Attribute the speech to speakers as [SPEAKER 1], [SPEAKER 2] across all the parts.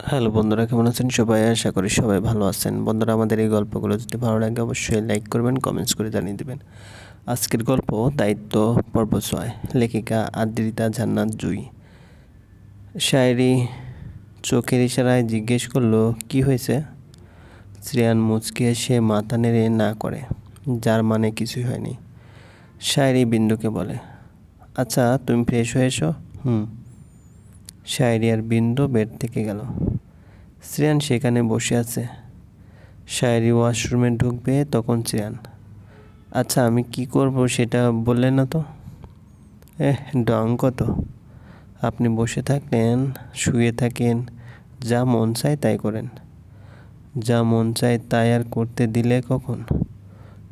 [SPEAKER 1] Hello বন্ধুরা, কেমন আছেন সবাই? আশা করি সবাই ভালো আছেন। বন্ধুরা, আমাদের এই গল্পগুলো যদি ভালো লাগে, অবশ্যই লাইক করবেন কমেন্টস করে জানিয়ে দেবেন। আজকের গল্প দায়িত্ব, পর্ব ছয়, লেখিকা আদ্রিতা জান্নাত জুই। শায়রি চোখের ইশারায় জিজ্ঞেস করল, কি হয়েছে? শ্রেয়ান মুচকে সে মাথা নেড়ে না করে, যার মানে কিছুই হয়নি। শায়রি বিন্দুকে বলে আচ্ছা তুমি ফ্রেশ হয়ে এসো হুম। শায়রি আর বিন্দু বেড থেকে গেল। শ্রেয়ান সেখানে বসে আছে। শায়রি ওয়াশরুমে ঢুকবে তখন শ্রেয়ান। আচ্ছা আমি কি করব সেটা বললেন না তো? এহ, ডং কত। আপনি বসে থাকলেন শুয়ে থাকেন, যা মন চায় তাই করেন। যা মন চায় তাই আর করতে দিলে কখন?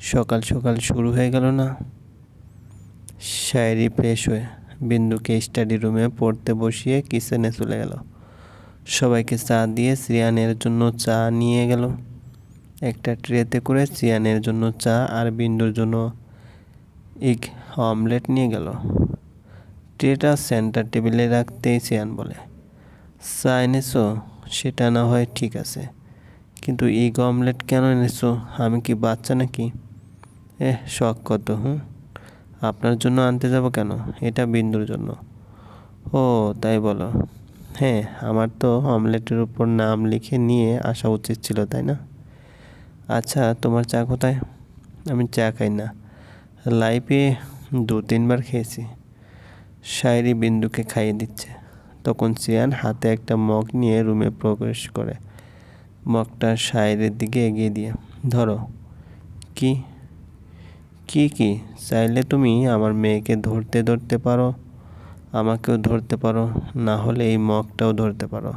[SPEAKER 1] সকাল সকাল শুরু হয়ে গেল না? শায়রি ফ্রেশ হয়ে বিন্দুকে স্টাডি রুমে পড়তে বসিয়ে কিচেনে চলে গেল। সবাইকে চা দিয়ে শ্রিয়ানের জন্য চা নিয়ে গেল। একটা ট্রেতে করে শ্রিয়ানের জন্য চা আর বিন্দুর জন্য ইগ অমলেট নিয়ে গেল। ট্রেটা সেন্টার টেবিলে রাখতেই শ্রিয়ান বলে, চা এনেছো? সেটা না হয় ঠিক আছে। কিন্তু ইগ অমলেট কেন এনেছো? আমি কি বাচ্চা নাকি? এহ, শখ কত, হুম? আপনার জন্য আনতে যাব কেন? এটা বিন্দুর জন্য। ও, তাই বলো। হ্যাঁ আমার তো অমলেটের উপর নাম লিখে নিয়ে আসা উচিত ছিল, তাই না? আচ্ছা তোমার চা কোথায়? আমি চা খাই না। লাইফে দু তিনবার খেয়েছি। শায়রি বিন্দুকে খাইয়ে দিচ্ছে। তখন সিয়ান হাতে একটা মগ নিয়ে রুমে প্রবেশ করে। মগটা শায়রের দিকে এগিয়ে দিয়ে, ধরো। কি? কি কি? চাইলে তুমি আমার মেয়েকে ধরতে ধরতে পারো, আমাকেও ধরতে পারো, না হলে এই মগটাও ধরতে পারো।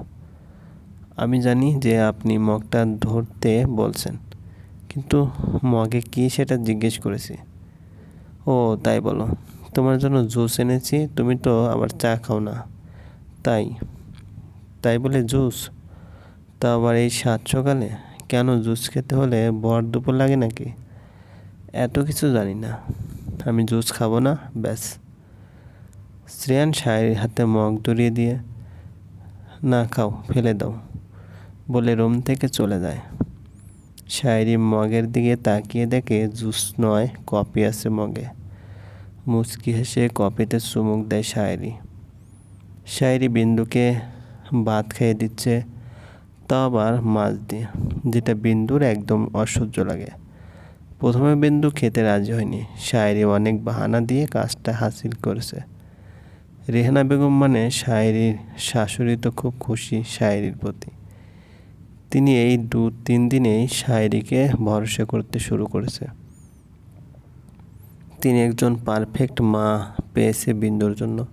[SPEAKER 1] আমি জানি যে আপনি মগটা ধরতে বলছেন, কিন্তু মগে কি সেটা জিজ্ঞেস করেছি? ও, তাই বলো। তোমার জন্য জুস এনেছি, তুমি তো আবার চা খাও না। তাই তাই বলে জুস? তা আবার এই সাত সকালে? কেন জুস খেতে হলে বর দুপুর লাগে নাকি? এত কিছু জানি না। আমি জুস খাব না, ব্যাস। শ্রেয়ান শায়ের হাতে মগ ধরিয়ে দিয়ে, না খাও, ফেলে দাও। বলে রুম থেকে চলে যায়। শায়েরি মগের দিকে তাকিয়ে দেখে জুস নয় কপি আছে মগে। মুচকি হেসে কপিতে চুমুক দেয় শায়েরি শায়েরি বিন্দুকে ভাত খেয়ে দিচ্ছে, তা আবার মাছ দিয়ে, যেটা বিন্দুর একদম অসহ্য লাগে। প্রথমে বিন্দু খেতে রাজি হয়নি। শায়েরি অনেক বাহানা দিয়ে কাজটা হাসিল করেছে। রেহানা বেগম মানে শায়েরির শাশুড়ি তো খুব খুশি শায়েরির প্রতি। তিনি এই দু, তিন দিনেই শায়েরিকে ভরসা করতে শুরু করেছে। তিনি একজন পারফেক্ট মা পেয়েছে বিন্দুর জন্য।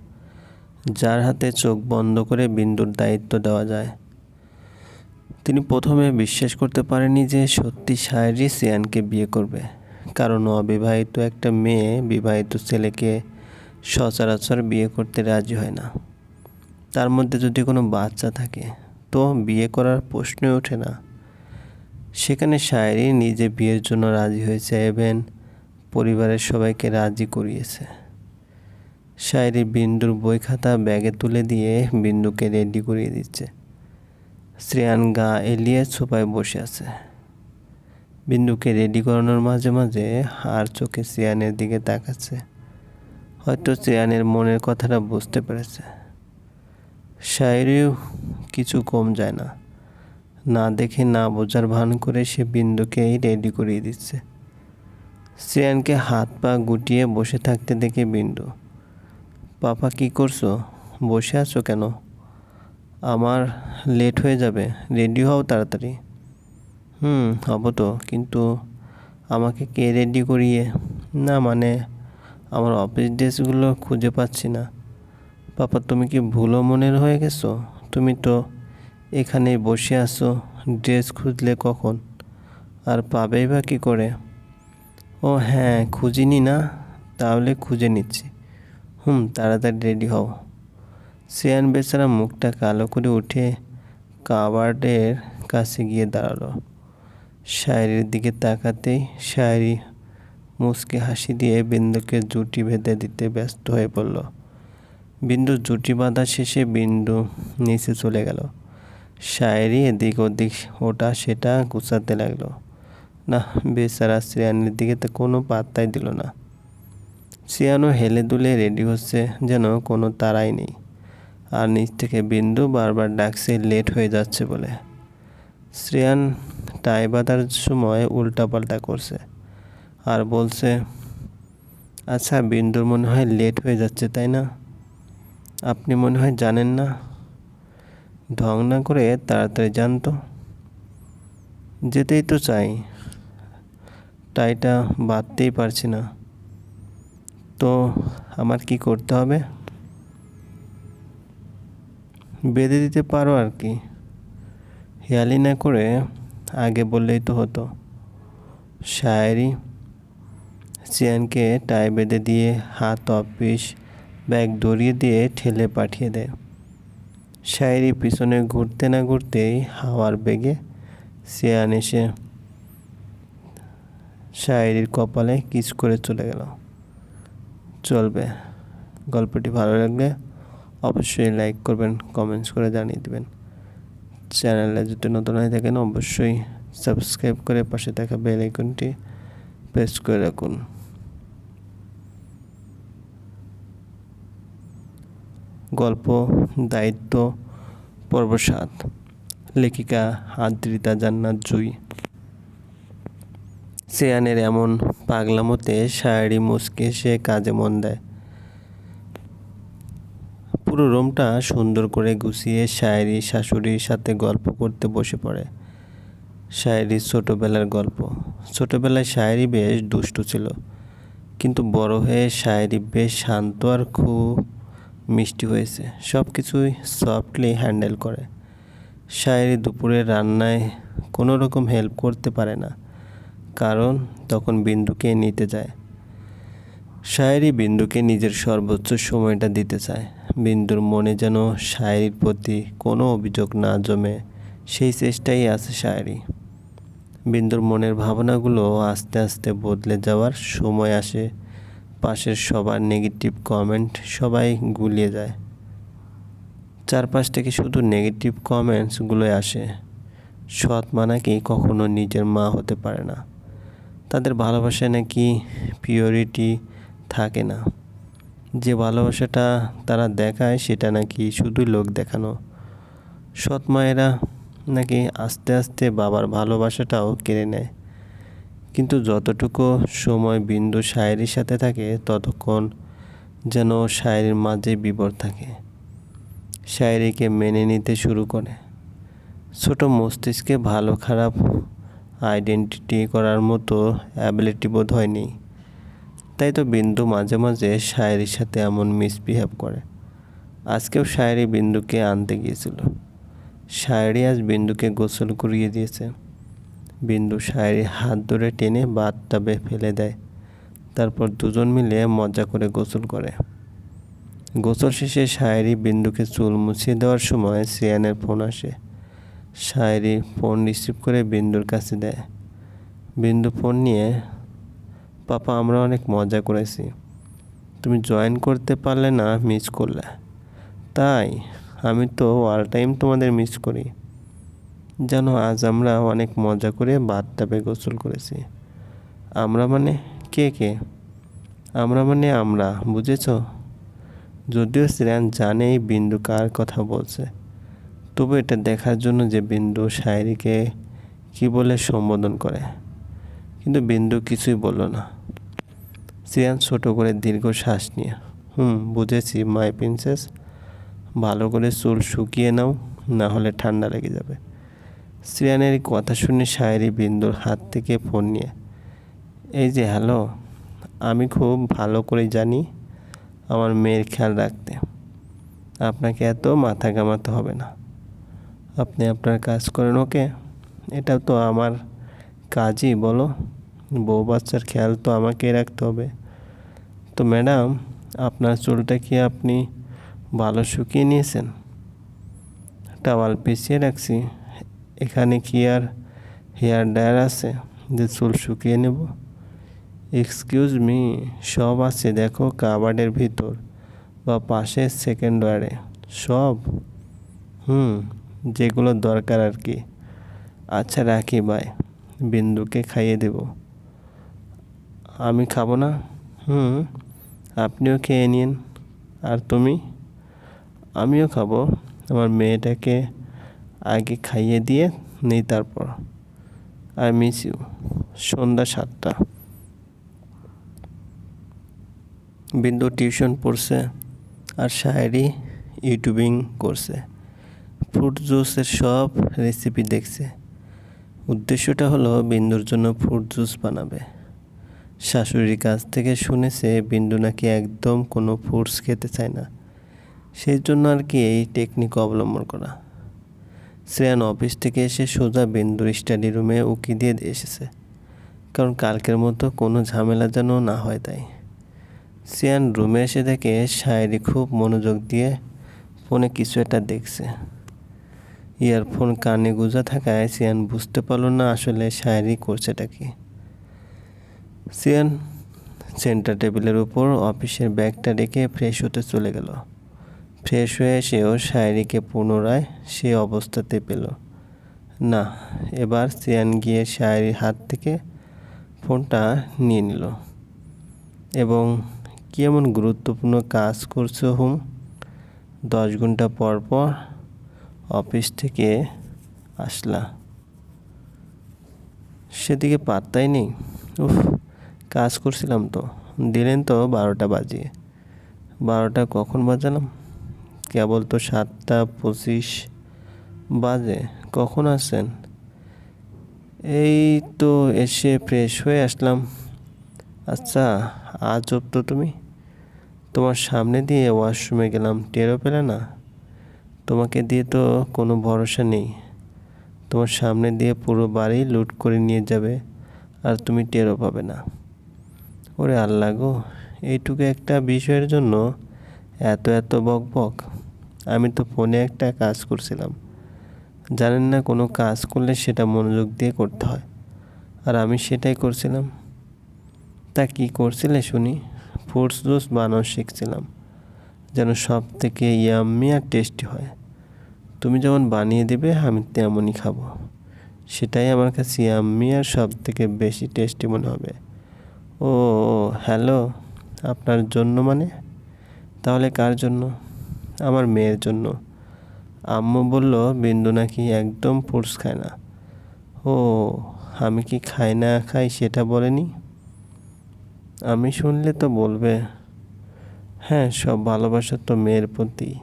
[SPEAKER 1] যার হাতে চোখ বন্ধ করে বিন্দুর দায়িত্ব দেওয়া যায়। তিনি প্রথমে বিশ্বাস করতে পারেনি যে সত্যি শায়েরি সিয়ানকে বিয়ে করবে। কারণ অবিবাহিত একটা মেয়ে বিবাহিত ছেলেকে সচরাচর বিয়ে করতে রাজি হয় না। তার মধ্যে যদি কোনো বাচ্চা থাকে, তো বিয়ে করার প্রশ্নই ওঠে না। সেখানে শায়েরি নিজে বিয়ের জন্য রাজি হয়েছে এবং পরিবারের সবাইকে রাজি করিয়েছে। শায়েরি বিন্দুর বই খাতা ব্যাগে তুলে দিয়ে বিন্দুকে রেডি করিয়ে দিচ্ছে। শ্রেয়ান গা এলিয়ে সোফায় বসে আছে। বিন্দুকে রেডি করানোর মাঝে মাঝে আর চোখে শ্রেয়ানের দিকে তাকাচ্ছে। হয়তো শ্রেয়ানের মনের কথাটা বুঝতে পেরেছে। শায়েরিও কিছু কম যায় না। না দেখে না বোঝার ভান করে সে বিন্দুকেই রেডি করিয়ে দিচ্ছে। শ্রেয়ানকে হাত পা গুটিয়ে বসে থাকতে দেখে বিন্দু, পাপা কি করছ? বসে আছো কেন? আমার লেট হয়ে যাবে। রেডি হও তাড়াতাড়ি। হুম, হব তো, কিন্তু আমাকে কে রেডি করিয়ে? না মানে আমার অফিস ড্রেসগুলো খুঁজে পাচ্ছি না। পাপা, তুমি কি ভুলো মনের হয়ে গেছো? তুমি তো এখানে বসে আছো ড্রেস খুঁজলে কখন? আর পাবেই বা কী করে? ও হ্যাঁ খুঁজিনি না, তাহলে খুঁজে নিচ্ছি। হুম, তাড়াতাড়ি রেডি হও। সিয়ান বেচারা মুখটা কালো করে উঠে কাবার্ডের কাছে গিয়ে দাঁড়াল। শায়েরির দিকে তাকাতেই শায়েরি মুসকে হাসি দিয়ে বিন্দুকে জুটি বেঁধে দিতে ব্যস্ত হয়ে পড়ল। বিন্দু জুটি বাঁধা শেষে বিন্দু নিচে চলে গেল। শায়েরি এদিক ওদিক ওটা সেটা গুছাতে লাগল। না, বেচারা শ্রেয়ানের দিকে তো কোনো পাত্তাই দিল না। শ্রেয়ানও হেলে দুলে রেডি হচ্ছে যেন কোনো তারাই নেই। আর নিচ থেকে বিন্দু বারবার ডাকছে, লেট হয়ে যাচ্ছে বলে। শ্রেয়ান টাই বাঁধার সময় উল্টাপাল্টা করছে আর বলছে আচ্ছা বিন্দুর মনে হয় লেট হয়ে যাচ্ছে, তাই না? আপনি মনে হয় জানেন না? ঢং না করে তাড়াতাড়ি যান তো যেতেই তো চাই। টাইটা বাঁধতেই পারছি না। তো আমার কি করতে হবে? বেঁধে দিতে পারো আর কি। হেয়ালি না করে আগে বললেই তো হতো। শায়েরি চিয়ানকে টাই বেঁধে দিয়ে হাত অফিস ব্যাগ দড়িয়ে দিয়ে ঠেলে পাঠিয়ে দেয়। শায়েরি পিছনে ঘুরতে না ঘুরতেই হাওয়ার বেগে সিয়ান এসে শায়েরির কপালে কিস করে চলে গেল। চলবে। গল্পটি ভালো লাগলে অবশ্যই লাইক করবেন কমেন্টস করে জানিয়ে দেবেন। চ্যানেলে যদি নতুন হয়ে থাকেন, অবশ্যই সাবস্ক্রাইব করে পাশে থাকা বেল আইকনটি প্রেস করে রাখুন। গল্প, দায়িত্ব পর্ব সাত লেখিকা আদ্রিতা জান্নাত জুই। সেয়ানের এমন পাগলামতে শাড়ি মুসকে সে কাজে মন দেয়। পুরো রুমটা সুন্দর করে গুছিয়ে শায়েরি শাশুড়ির সাথে গল্প করতে বসে পড়ে। শায়েরির ছোটোবেলার গল্প। ছোটোবেলায় শায়েরি বেশ দুষ্টু ছিল, কিন্তু বড় হয়ে শায়েরি বেশ শান্ত আর খুব মিষ্টি হয়েছে সব কিছুই সফটলি হ্যান্ডেল করে। শায়েরি দুপুরে রান্নায় কোনো রকম হেল্প করতে পারে না, কারণ তখন বিন্দুকে নিতে যায় শায়েরি বিন্দুকে নিজের সর্বোচ্চ সময়টা দিতে চায়। বিন্দুর মনে যেন শায়েরির প্রতি কোনো অভিযোগ না জমে, সেই চেষ্টাই আছে শায়েরি। বিন্দুর মনের ভাবনাগুলো আস্তে আস্তে বদলে যাওয়ার সময় আসে। পাশের সবার নেগেটিভ কমেন্ট সবাই গুলিয়ে যায়। চারপাশ থেকে শুধু নেগেটিভ কমেন্টসগুলোই আসে। সৎ মা নাকি কখনো নিজের মা হতে পারে না। তাদের ভালোবাসায় নাকি পিওরিটি থাকে না। যে ভালোবাসাটা তারা দেখায় সেটা নাকি শুধু লোক দেখানো? সৎ মায়েরা নাকি আস্তে আস্তে বাবার ভালোবাসাটাও কেড়ে নেয়। কিন্তু যতটুকু সময় বিন্দু শায়েরির সাথে থাকে, ততক্ষণ যেন শায়েরির মাঝে বিপদ থাকে। শায়েরিকে মেনে নিতে শুরু করে। ছোট মস্তিষ্কে ভালো খারাপ আইডেন্টিটি করার মতো অ্যাবিলিটি বোধ হয়নি। তাই তো বিন্দু মাঝে মাঝে শায়েরির সাথে এমন মিসবিহেভ করে। আজকেও শায়েরি বিন্দুকে আনতে গিয়েছিল। শায়েরি আজ বিন্দুকে গোসল করিয়ে দিয়েছে। বিন্দু শায়েরির হাত ধরে টেনে বাথটাবে ফেলে দেয়। তারপর দুজন মিলে মজা করে গোসল করে। গোসল শেষে শায়েরি বিন্দুকে চুল মুছিয়ে দেওয়ার সময় সিয়ানের ফোন আসে। শায়েরি ফোন রিসিভ করে বিন্দুর কাছে দেয়। বিন্দু ফোন নিয়ে পাপা, আমরা অনেক মজা করেছি। তুমি জয়েন করতে পারলে না মিস করলে। তাই আমি তো অল টাইম তোমাদের মিস করি। যেন আজ আমরা অনেক মজা করে বাথটাবে গোসল করেছি। আমরা মানে কে কে? আমরা মানে আমরা, বুঝেছ? যদিও শ্রেয়ান জানে বিন্দু কার কথা বলছে, তবু এটা দেখার জন্য যে বিন্দু শায়েরিকে কি বলে সম্বোধন করে। কিন্তু বিন্দু কিছুই বলল না। শ্রেয়ান ছোট করে দীর্ঘ শ্বাস নিয়ে, হুম, বুঝেছি মাই প্রিন্সেস ভালো করে চুল শুকিয়ে নাও, না হলে ঠান্ডা লেগে যাবে। শ্রেয়ানের কথা শুনে শায়েরি বিন্দুর হাত থেকে ফোন নিয়ে, এই যে হ্যালো আমি খুব ভালো করে জানি আমার মেয়ের খেয়াল রাখতে। আপনাকে এত মাথা ঘামাতে হবে না। আপনি আপনার কাজ করেন, ওকে? এটা তো আমার কাজই, বলো। বউ বাচ্চার খেয়াল তো আমাকেই রাখতে হবে। তো ম্যাডাম, আপনার চুলটা কি আপনি ভালো শুকিয়ে নিয়েছেন? টাওয়াল পিছিয়ে রাখছি। এখানে কি আর হেয়ার ড্রায়ার আছে যে চুল শুকিয়ে নেব? এক্সকিউজ মি, সব আছে দেখো কাবার্ডের ভিতর বা পাশের সেকেন্ড ওয়ারে। সব? হুম, যেগুলো দরকার আর কি। আচ্ছা রাখি, বাই। বিন্দুকে খাইয়ে দেব। আমি খাব না। হুম, আপনিও খেয়ে নিন। আর তুমি? আমিও খাব। আমার মেয়েটাকে আগে খাইয়ে দিয়ে নেই তারপর। আই মিস ইউ সন্ধ্যা সাতটা। বিন্দু টিউশন পড়ছে আর শায়েরি ইউটিউবিং করছে। ফ্রুট জুসের সব রেসিপি দেখছে। উদ্দেশ্যটা হলো বিন্দুর জন্য ফ্রুট জুস বানাবে। শাশুড়ির কাছ থেকে শুনেছে বিন্দু নাকি একদম কোনো ফ্রুটস খেতে চায় না। সেই জন্য আর কি এই টেকনিক অবলম্বন করা। শ্রেয়ান অফিস থেকে এসে সোজা বিন্দুর স্টাডি রুমে উকি দিয়ে এসেছে। কারণ কালকের মতো কোনো ঝামেলা যেন না হয় তাই। শ্রেয়ান রুমে এসে দেখে শায়েরি খুব মনোযোগ দিয়ে ফোনে কিছু একটা দেখছে। ইয়ারফোন কানে গুঁজা থাকায় সিয়ান বুঝতে পারল না আসলে শায়েরি করছেটা কি। সিয়ান সেন্টার টেবিলের উপর অফিসের ব্যাগটা রেখে ফ্রেশ হতে চলে গেল। ফ্রেশ হয়ে এসেও শায়েরিকে পুনরায় সে অবস্থাতে পেল। না, এবার সিয়ান গিয়ে শায়েরির হাত থেকে ফোনটা নিয়ে নিল। এবং কি এমন গুরুত্বপূর্ণ কাজ করছ হুম? দশ ঘণ্টা পর পর অফিস থেকে আসলা। সেদিকে পাত্তাই নেই। উফ কাজ করছিলাম তো। দিলেন তো বারোটা বাজিয়ে বারোটা কখন বাজালাম? কেবল তো সাতটা পঁচিশ বাজে। কখন আসেন এই তো এসে ফ্রেশ হয়ে আসলাম। আচ্ছা আজ তো তুমি? তোমার সামনে দিয়ে ওয়াশরুমে গেলাম। টেরও পেলে না। তোমাকে দিয়ে তো কোনো ভরসা নেই। তোমার সামনে দিয়ে পুরো বাড়ি লুট করে নিয়ে যাবে। আর তুমি টেরও পাবে না। ওরে আল্লাহ গো, এইটুকু একটা বিষয়ের জন্য এত এত বক বক। আমি তো ফোনে একটা কাজ করছিলাম। জানেন না, কোনো কাজ করলে সেটা মনোযোগ দিয়ে করতে হয়। আর আমি সেটাই করছিলাম। তা কি করছিলে শুনি? ফোর্স জুস বানানো শিখছিলাম, যেন সব থেকে ইয়াম্মি আর টেস্টি হয়। তুমি যেমন বানিয়ে দেবে, আমি তেমনই খাব। সেটাই আমার কাছে ইয়াম্মি আর সব থেকে বেশি টেস্টি মনে হবে। ও হ্যালো, আপনার জন্য মানে? তাহলে কার জন্য? আমার মেয়ের জন্য। আম্মু বলল, বিন্দু নাকি একদম ফ্রুটস খায় না। ও, আমি কি খাই না খাই সেটা বলেনি? আমি শুনলে তো বলবে। হ্যাঁ সব ভালোবাসা তো মেয়ের প্রতি।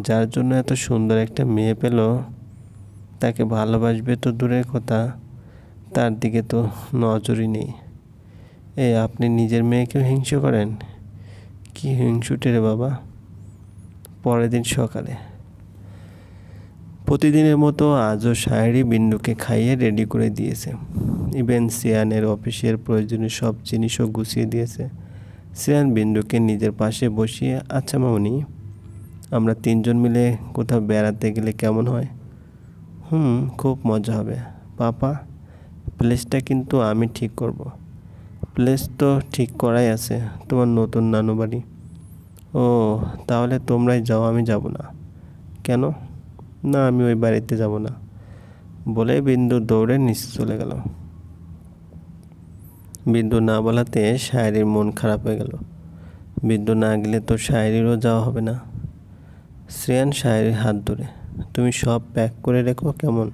[SPEAKER 1] যার জন্য এত সুন্দর একটা মেয়ে পেল, তাকে ভালোবাসবে তো দূরের কথা। তার দিকে তো নজরই নেই। এ, আপনি নিজের মেয়েকেও হিংসা করেন? কি হিংসুটে রে বাবা? পরের দিন সকালে। প্রতিদিনের মতো আজও শায়েরি বিন্দুকে খাইয়ে রেডি করে দিয়েছে। ইভেন সিয়ানের অফিসের প্রয়োজনীয় সব জিনিসও গুছিয়ে দিয়েছে। সিয়ান বিন্দুকে নিজের পাশে বসিয়ে আচ্ছা মামনি, আমরা তিনজন মিলে কোথাও বেড়াতে গেলে কেমন হয়? হুম, খুব মজা হবে। পাপা প্লেসটা কিন্তু আমি ঠিক করব। প্লেস তো ঠিক করাই আছে, তোমার নতুন নানু বাড়ি। ও, তাহলে তোমরাই যাও, আমি যাব না। কেন? না, আমি ওই বাড়িতে যাব না। বলে বিন্দু দৌড়ে নিচে চলে গেল। বিন্দু না বলাতে শায়েরির মন খারাপ হয়ে গেল। বিন্দু না গেলে তো শায়েরিরও যাওয়া হবে না। শ্রেয়ান শায়েরির হাত ধরে, তুমি সব প্যাক করে রেখো কেমন?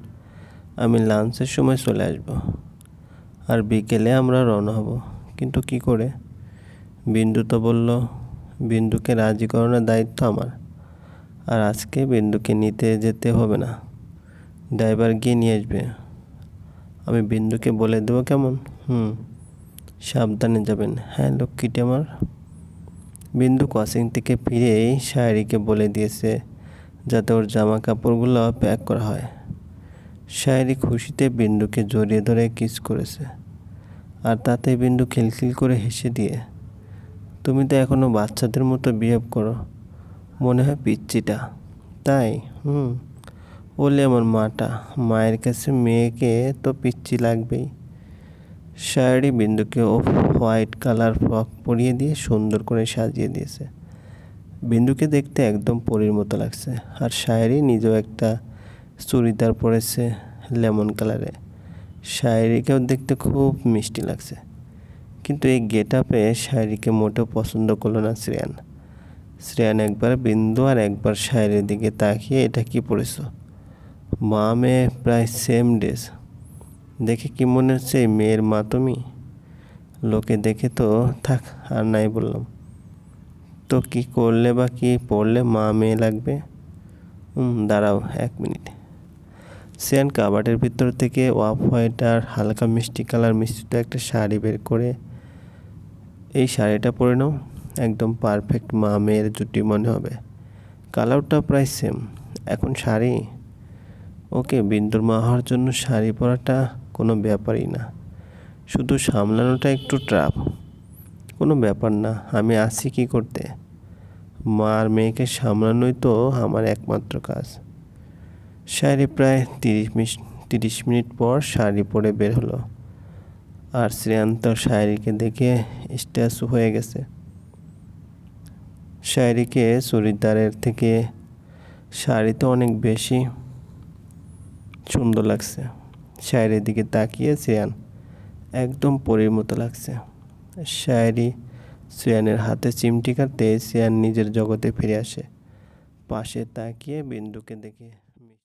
[SPEAKER 1] আমি লাঞ্চের সময় চলে আসব। আর বিকেলে আমরা রওনা হব। কিন্তু কি করে? বিন্দু তো বলল, বিন্দুকে রাজি করানোর দায়িত্ব আমার। আর আজকে বিন্দুকে নিতে যেতে হবে না। ড্রাইভার গিয়ে নিয়ে আসবে। আমি বিন্দুকে বলে দেবো কেমন? হুম, সাবধানে যাবেন। হ্যাঁ লক্ষ্মীটি আমার। বিন্দু ক্রসিং থেকে ফিরেই শায়রিকে বলে দিয়েছে, যাতে ওর জামা কাপড়গুলো প্যাক করা হয়। শায়রি খুশিতে বিন্দুকে জড়িয়ে ধরে কিস করেছে। আর তাতে বিন্দু খিলখিল করে হেসে দিয়ে, তুমি তো এখনও বাচ্চাদের মতো বিহেভ করো। মনে হয় পিচ্চিটা। তাই? হুম। বলে আমার মাটা, মায়ের কাছে মেয়েকে তো পিচ্ছি লাগবেই। শাড়ি বিন্দুকে অফ হোয়াইট কালার ফ্রক পরিয়ে দিয়ে সুন্দর করে সাজিয়ে দিয়েছে। বিন্দুকে দেখতে একদম পরীর মতো লাগছে, আর শায়েরি নিজেও একটা চুড়িদার পরেছে লেমন কালারে। শায়রিকেও দেখতে খুব মিষ্টি লাগছে। কিন্তু এই গেট আপে শায়রিকে মোটেও পছন্দ করল না শ্রেয়ান। শ্রেয়ান একবার বিন্দু আর একবার শায়রির দিকে তাকিয়ে এটা কি পড়েছ? মা মেয়ে প্রায় সেম ড্রেস দেখে কি মনে হচ্ছে এই মেয়ের মা তুমি? লোকে দেখে তো থাক, আর নাই বললাম। তো কি করলে বা কি পড়লে মা মেয়ে লাগবে? দাঁড়াও এক মিনিট। সিয়ান কাবার্ডের ভিতর থেকে ওয়াফ হোয়াইট আর হালকা মিষ্টি কালার মিশ্রিত একটা শাড়ি বের করে এই শাড়িটা পরে নাও। একদম পারফেক্ট মা মেয়ের জুটি মনে হবে। কালারটা প্রায় সেম। এখন শাড়ি? ওকে, বিন্দুর মা হওয়ার জন্য শাড়ি পরাটা কোনো ব্যাপারই না। শুধু সামলানোটা একটু ট্রাপ কোনো ব্যাপার না, আমি আছি কি করতে? মা আর মেয়েকে সামলানোই তো আমার একমাত্র কাজ। শাড়ি প্রায় তিরিশ মিনিট তিরিশ মিনিট পর শাড়ি পরে বের হলো। আর শ্রেয়ান্ত শায়রিকে দেখে স্ট্যাচু হয়ে গেছে। শায়রিকে চুড়িদারের থেকে শাড়ি তো অনেক বেশি সুন্দর লাগছে। শায়রির দিকে তাকিয়ে শ্রেয়ান একদম পরীর মতো লাগছে। শায়রি শ্রেয়ানের হাতে চিমটি কাটতে শ্রেয়ান নিজের জগতে ফিরে আসে। পাশে তাকিয়ে বিন্দুকে দেখে।